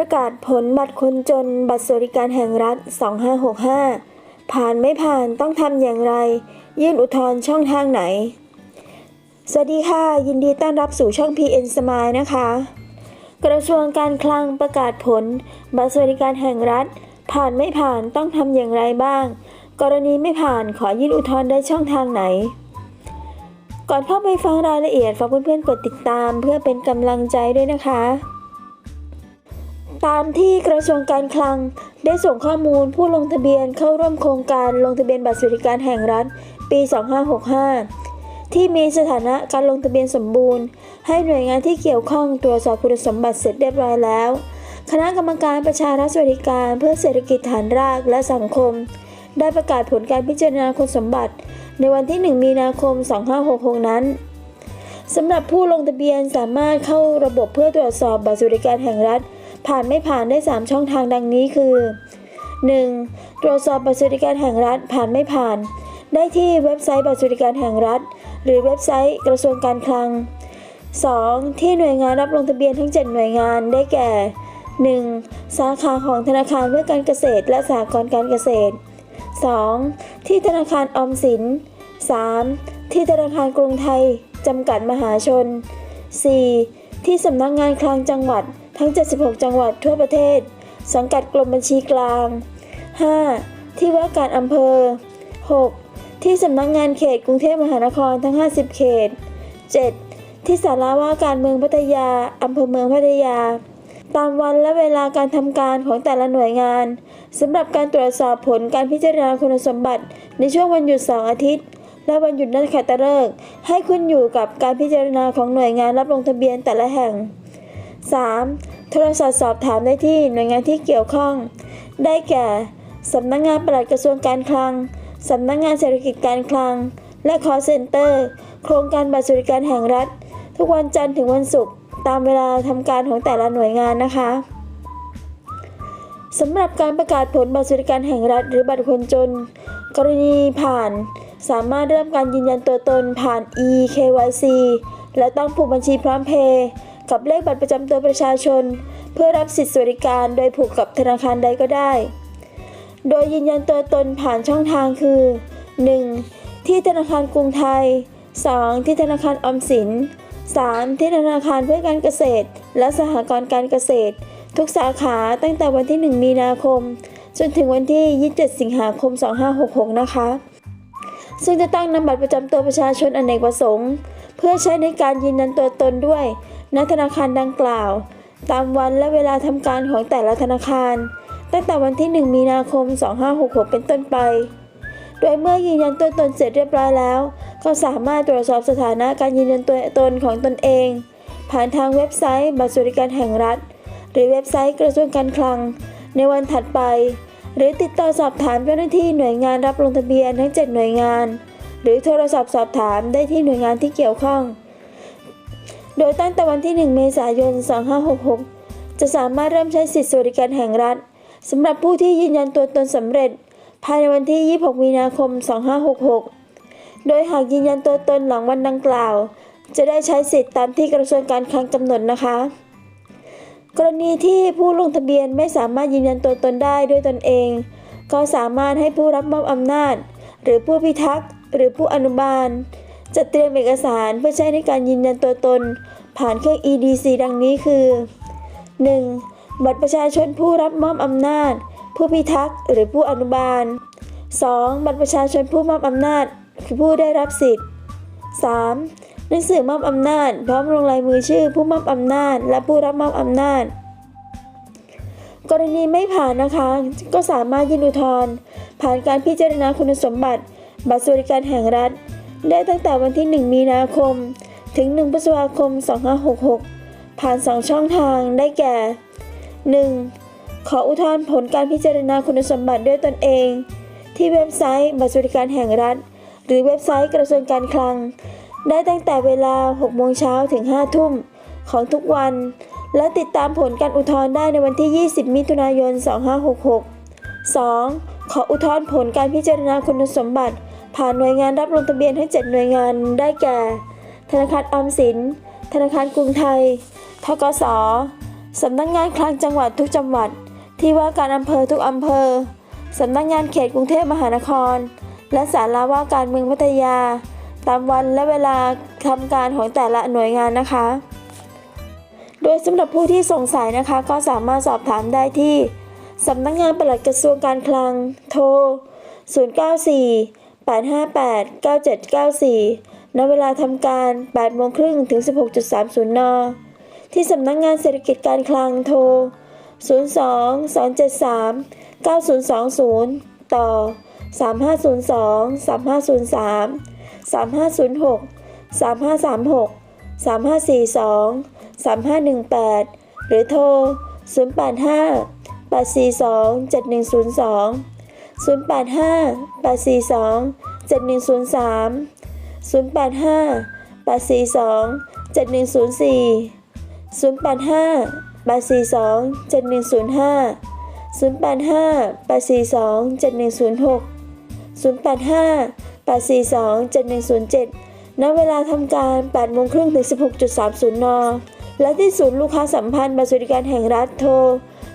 ประกาศผลบัตรคนจนบัตรสวัสดิการแห่งรัฐ 2565 ผ่านไม่ผ่านต้องทำอย่างไร ยื่นอุทธรณ์ช่องทางไหน สวัสดีค่ะ ยินดีต้อนรับสู่ช่อง PN Smile นะคะ กระทรวงการคลังประกาศผล บัตรสวัสดิการแห่งรัฐ ผ่านไม่ผ่านต้องทำอย่างไรบ้าง กรณีไม่ผ่านขอยื่นอุทธรณ์ได้ช่องทางไหนก่อนเข้าไปฟังรายละเอียดฝากเพื่อนๆกดติดตามเพื่อเป็นกำลังใจด้วยนะคะ ตามที่กระทรวงการคลัง ได้ส่งข้อมูลผู้ลงทะเบียนเข้าร่วมโครงการลงทะเบียนบัตรสวัสดิการแห่งรัฐ ปี 2565 ที่มีสถานะการลงทะเบียนสมบูรณ์ ให้หน่วยงานที่เกี่ยวข้องตรวจสอบคุณสมบัติเสร็จเรียบร้อยแล้ว คณะกรรมการประชารัฐสวัสดิการเพื่อเศรษฐกิจฐานรากและสังคม ได้ประกาศผลการพิจารณาคุณสมบัติ ในวันที่ 1 มีนาคม 2566 นั้นสำหรับผู้ลงทะเบียนสามารถเข้าระบบเพื่อตรวจสอบบัตรสวัสดิการแห่งรัฐ ผ่านไม่ผ่านได้ 3 ช่องทางดังนี้คือ 1. ตรวจสอบบัตรสวัสดิการแห่งรัฐผ่านไม่ผ่าน ได้ที่เว็บไซต์บัตรสวัสดิการแห่งรัฐ หรือเว็บไซต์กระทรวงการคลัง 2. ที่หน่วยงานรับลงทะเบียนทั้ง 7 หน่วยงานได้แก่ 1. สาขาของธนาคารเพื่อการเกษตร และสหกรณ์การเกษตร 2. ที่ธนาคารออมสิน 3. ที่ธนาคารกรุงไทย จำกัดมหาชน 4. ที่สำนักงานคลังจังหวัด ทั้ง 76 จังหวัดทั่วประเทศ สังกัดกรมบัญชีกลาง 5. ที่ว่าการอำเภอ 6. ที่สำนักงานเขตกรุงเทพมหานครทั้ง 50 เขต 7. ที่สาราว่าการเมืองพัทยาอำเภอเมืองพัทยา ตามวันและเวลาการทำการของแต่ละหน่วยงานสำหรับการตรวจสอบผลการพิจารณาคุณสมบัติ ในช่วงวันหยุดเสาร์อาทิตย์ และวันหยุดนักขัตฤกษ์ให้ขึ้นอยู่กับการพิจารณาของหน่วยงานรับลงทะเบียนแต่ละแห่ง 3. โทรศัพท์สอบถามได้ที่หน่วยงานที่เกี่ยวข้อง ได้แก่สำนักงานปลัดกระทรวงการคลังสำนักงานเศรษฐกิจการคลัง และ call center โครงการบัตรสวัสดิการแห่งรัฐ ทุกวันจันทร์ถึงวันศุกร์ตามเวลาทำการของแต่ละหน่วยงานนะคะสำหรับการประกาศผลบัตรสวัสดิการแห่งรัฐ หรือบัตรคนจน กรณีผ่าน สามารถเริ่มการยืนยันตัวตนผ่าน e-KYC และต้องผูกบัญชีพร้อมเพย์ กับเลขบัตรประจำตัวประชาชน เพื่อรับสิทธิสวัสดิการโดยผูกกับธนาคารใดก็ได้ โดยยืนยันตัวตนผ่านช่องทางคือ 1. ที่ธนาคารกรุงไทย 2. ที่ธนาคารออมสิน 3. ที่ธนาคารเพื่อการเกษตร และสหกรณ์การเกษตร ทุกสาขาตั้งแต่วันที่ 1 มีนาคม จนถึงวันที่ 27 สิงหาคม 2566 นะคะ ซึ่งจะตั้งนำบัตรประจำตัวประชาชนอนเนกประสงค์ เพื่อใช้ในการยืนยันตัวตนด้วย ณธนาคารดังกล่าว ตามวันและเวลาทำการของแต่ละธนาคาร ตั้งแต่วันที่ 1 มีนาคม 2566 เป็นต้นไป โดยเมื่อยืนยันตัวตนเสร็จเรียบร้อยแล้ว ก็สามารถตรวจสอบสถานะการยืนยันตัวตนของตนเอง ผ่านทางเว็บไซต์บัตรสวัสดิการแห่งรัฐ หรือเว็บไซต์กระทรวงการคลัง ในวันถัดไป หรือติดต่อสอบถามเจ้าหน้าที่หน่วยงานรับลงทะเบียนทั้ง 7 หน่วยงาน หรือโทรศัพท์สอบถามได้ที่หน่วยงานที่เกี่ยวข้อง โดยตั้งแต่วันที่ 1 เมษายน 2566 จะสามารถเริ่มใช้สิทธิสวัสดิการแห่งรัฐสำหรับผู้ที่ยืนยันตัวตนสำเร็จ ภายในวันที่ 26 มีนาคม 2566 โดยหากยืนยันตัวตนหลังวันดังกล่าว จะได้ใช้สิทธิตามที่กระทรวงการคลังกำหนดนะคะ กรณีที่ผู้ลงทะเบียนไม่สามารถยืนยันตัวตนได้ด้วยตนเอง ก็สามารถให้ผู้รับมอบอำนาจ หรือผู้พิทักษ์ หรือผู้อนุบาล จัดเตรียมเอกสารเพื่อใช้ในการยืนยันตัวตน ผ่านเครื่อง EDC ดังนี้คือ 1. บัตรประชาชนผู้รับมอบอำนาจ ผู้พิทักษ์หรือผู้อนุบาล 2. บัตรประชาชนผู้มอบอำนาจคือผู้ได้รับสิทธิ์ 3. หนังสือมอบอำนาจ พร้อมลงลายมือชื่อผู้มอบอำนาจ และผู้รับมอบอำนาจ กรณีไม่ผ่านนะคะ ก็สามารถยื่นอุทธรณ์ผ่านการพิจารณาคุณสมบัติ บัตรสวัสดิการแห่งรัฐ ได้ตั้งแต่วันที่ 1 มีนาคม ถึง 1 พฤษภาคม 2566 ผ่าน 2 ช่องทางได้แก่ 1. ขออุทธรณ์ผลการพิจารณาคุณสมบัติด้วยตนเอง ที่เว็บไซต์บัตรสวัสดิการแห่งรัฐ หรือเว็บไซต์กระทรวงการคลัง ได้ตั้งแต่เวลา 6 โมงเช้าถึง 5 ทุ่มของทุกวัน และติดตามผลการอุทธรณ์ได้ในวันที่ 20 มิถุนายน 2566 2. ขออุทธรณ์ผลการพิจารณาคุณสมบัติ ผ่านหน่วยงานรับลงทะเบียนทั้ง 7 หน่วยงานได้แก่ ธนาคารออมสิน ธนาคารกรุงไทย ทกสสำนักงานคลังจังหวัดทุกจังหวัด ที่ว่าการอำเภอทุกอำเภอสำนักงานเขตกรุงเทพมหานคร และศาลาว่าการเมืองพัทยา ตามวันและเวลาทำการของแต่ละหน่วยงานนะคะ โดยสำหรับผู้ที่สงสัยนะคะก็สามารถสอบถามได้ที่สำนักงานปลัดกระทรวงการคลัง โทร 094 858 9794 ณ เวลาทำการ8โมงครึ่งถึง 16.30 น ที่สำนักงงานเศรษฐกิจการคลังโทร 02 273 9020 ต่อ 3502 3503 3506 3536 3542 3518 หรือโทร 085 842 7102 085 842 7103 085 842 7104 085 842 7105 085 842 7106 085 842 7107 ณ เวลาทำการ 8 โมงครึ่งถึง 16.30 น และที่ศูนย์ลูกค้าสัมพันธ์บัตรสวัสดิการแห่งรัฐโทร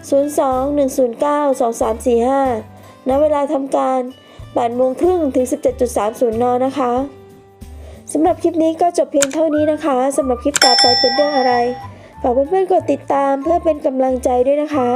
02 109 2345 ณเวลาทำการ8โมงครึ่งถึง 17.30 น นะคะสำหรับคลิปนี้ก็จบเพียงเท่านี้นะคะสำหรับคลิปต่อไปเป็นเรื่องอะไร ฝากเพื่อนๆกดติดตามเพื่อเป็นกำลังใจด้วยนะคะ